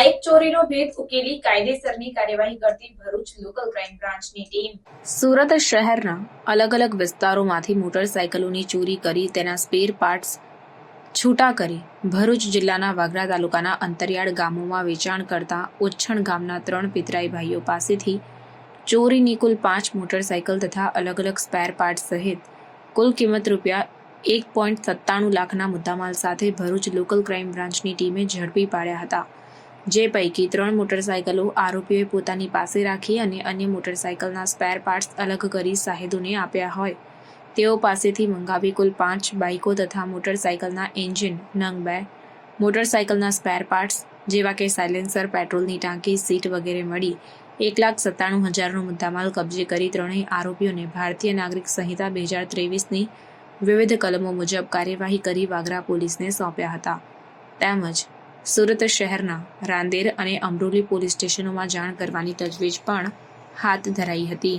Bike ચોરીનો ભેદ ઉકેલી કાયદેસરની કાર્યવાહી કરતી ભરૂચ લોકલ ક્રાઇમ બ્રાન્ચની ટીમ. સુરત શહેરના અલગ અલગ વિસ્તારોમાંથી મોટરસાયકલોની ચોરી કરી તેના સ્પેર પાર્ટ્સ છૂટા કરી ભરૂચ જિલ્લાના વાગરા તાલુકાના અંતરિયાળ ગામોમાં વેચાણ કરતા ઉચ્છણ ગામના ત્રણ પિતરાઈ ભાઈઓ પાસેથી ચોરીની કુલ પાંચ મોટરસાયકલ તથા અલગ અલગ સ્પેર પાર્ટ સહિત કુલ કિંમત રૂપિયા એક પોઈન્ટ સત્તાણું લાખના મુદ્દામાલ સાથે ભરૂચ લોકલ ક્રાઇમ બ્રાન્ચની ટીમે ઝડપી પાડ્યા હતા. જે પૈકી ત્રણ મોટરસાયકલો આરોપીઓએ પોતાની પાસે રાખી અને અન્ય મોટરસાયકલના સ્પેર પાર્ટ્સ અલગ કરી સાહેદોને આપ્યા હોય. તેઓ પાસેથી મંગાવી કુલ પાંચ બાઇકો તથા મોટરસાયકલના એન્જિન નંગ બે, મોટરસાયકલના સ્પેર પાર્ટ્સ જેવા કે સાયલેન્સર પેટ્રોલની ટાંકી સીટ વગેરે મળી એક લાખ સત્તાણું હજારનો મુદ્દામાલ કબજે કરી ત્રણેય આરોપીઓને ભારતીય નાગરિક સંહિતા બે હજાર ત્રેવીસની વિવિધ કલમો મુજબ કાર્યવાહી કરી વાગરા પોલીસને સોંપ્યા હતા. તેમજ સુરત શહેરના રાંદેર અને અમરોલી પોલીસ સ્ટેશનોમાં જાણ કરવાની તજવીજ પણ હાથ ધરાઈ હતી.